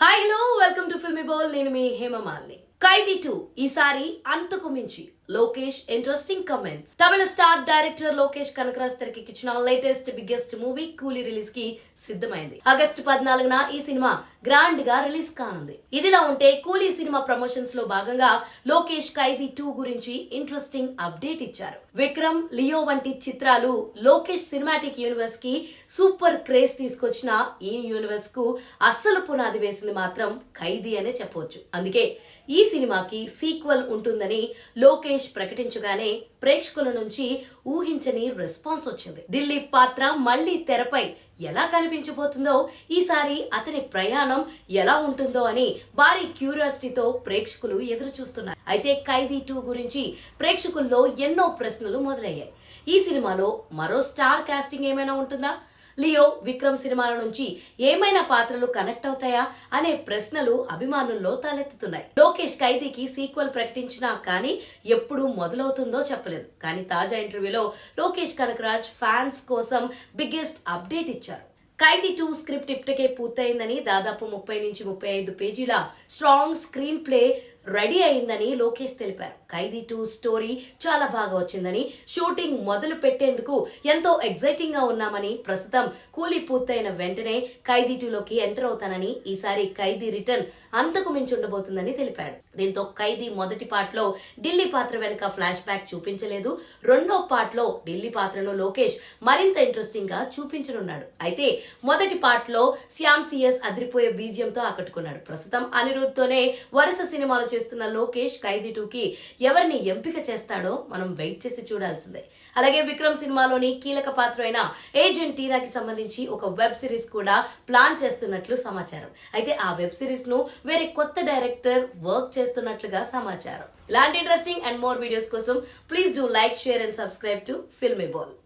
hi hello welcome to filmy ball నేను మీ హేమమాలిని ఖైదీ two ఈసారి అంతకు మించి Lokesh interesting comments Tamil star director Lokesh Kanagaraj తెరకెక్కించిన లేటెస్ట్ బిగ్గెస్ట్ మూవీ కూలీ రిలీజ్కి సిద్ధమైంది. ఆగస్టు పద్నాలుగున ఈ సినిమా గ్రాండ్గా రిలీజ్ కానుంది. ఇదిలా ఉంటే కూలీ సినిమా ప్రమోషన్స్లో భాగంగా లోకేష్ ఖైదీ టూ గురించి ఇంట్రెస్టింగ్ అప్డేట్ ఇచ్చారు. విక్రమ్ లియో వంటి చిత్రాలు లోకేష్ సినిమాటిక్ యూనివర్స్కి సూపర్ క్రేజ్ తీసుకొచ్చిన ఈ యూనివర్స్కు అస్సలు పునాది వేసింది మాత్రం ఖైదీ అనే చెప్పవచ్చు అందుకే ఈ సినిమాకి సీక్వెల్ ఉంటుందని లోకేష్ ప్రకటించగానే ప్రేక్షకుల నుంచి ఊహించని రెస్పాన్స్ వచ్చింది. దిలీప్ పాత్ర మళ్ళీ తెరపై ఎలా కనిపించబోతుందో ఈసారి అతని ప్రయాణం ఎలా ఉంటుందో అని భారీ క్యూరియాసిటీతో ప్రేక్షకులు ఎదురు చూస్తున్నారు అయితే ఖైదీ టూ గురించి ప్రేక్షకుల్లో ఎన్నో ప్రశ్నలు మొదలయ్యాయి. ఈ సినిమాలో మరో స్టార్ కాస్టింగ్ ఏమైనా ఉంటుందా? లియో విక్రమ్ సినిమాల నుంచి ఏమైనా పాత్రలు కనెక్ట్ అవుతాయా అనే ప్రశ్నలు అభిమానుల్లో తలెత్తుతున్నాయి. లోకేష్ ఖైదీకి సీక్వెల్ ప్రకటించినా కానీ ఎప్పుడు మొదలవుతుందో చెప్పలేదు. కానీ తాజా ఇంటర్వ్యూలో లోకేష్ కనకరాజ్ ఫ్యాన్స్ కోసం బిగ్గెస్ట్ అప్డేట్ ఇచ్చారు. ఖైదీ టూ స్క్రిప్ట్ ఇప్పటికే పూర్తయిందని దాదాపు ముప్పై నుంచి ముప్పై ఐదు పేజీల స్ట్రాంగ్ స్క్రీన్ ప్లే రెడీ అయిందని లోకేష్ తెలిపారు. ఖైదీ టూ స్టోరీ చాలా బాగా వచ్చిందని షూటింగ్ మొదలు పెట్టేందుకు ఎంతో ఎగ్జైటింగ్గా ఉన్నామని ప్రస్తుతం కూలీ పూర్తయిన వెంటనే ఖైదీ టూలోకి ఎంటర్ అవుతానని ఈసారి ఖైదీ రిటర్న్ అంతకు మించి ఉండబోతుందని తెలిపాడు. దీంతో ఖైదీ మొదటి పార్ట్లో ఢిల్లీ పాత్ర వెనుక ఫ్లాష్ బ్యాక్ చూపించలేదు. రెండో పార్ట్లో ఢిల్లీ పాత్రను లోకేష్ మరింత ఇంట్రెస్టింగ్గా చూపించనున్నాడు. అయితే మొదటి పార్ట్లో శ్యామ్ సిఎస్ అదిరిపోయే బీజియంతో ఆకట్టుకున్నాడు. ప్రస్తుతం అనిరుద్ తోనే వరుస సినిమాలు చేస్తున్న లోకేష్ ఖైదీ టూకి ఎవరిని ఎంపిక చేస్తాడో మనం వెయిట్ చేసి చూడాల్సిందే. అలాగే విక్రమ్ సినిమాలోని కీలక పాత్ర అయిన ఏజెంట్ టీరాకి సంబంధించి ఒక వెబ్ సిరీస్ కూడా ప్లాన్ చేస్తున్నట్లు సమాచారం. అయితే ఆ వెబ్ సిరీస్ను వేరే కొత్త డైరెక్టర్ వర్క్ చేస్తున్నట్లుగా సమాచారం. ఇలాంటి ఇంట్రెస్టింగ్ అండ్ మోర్ వీడియోస్ కోసం please do like share and subscribe to filmy ball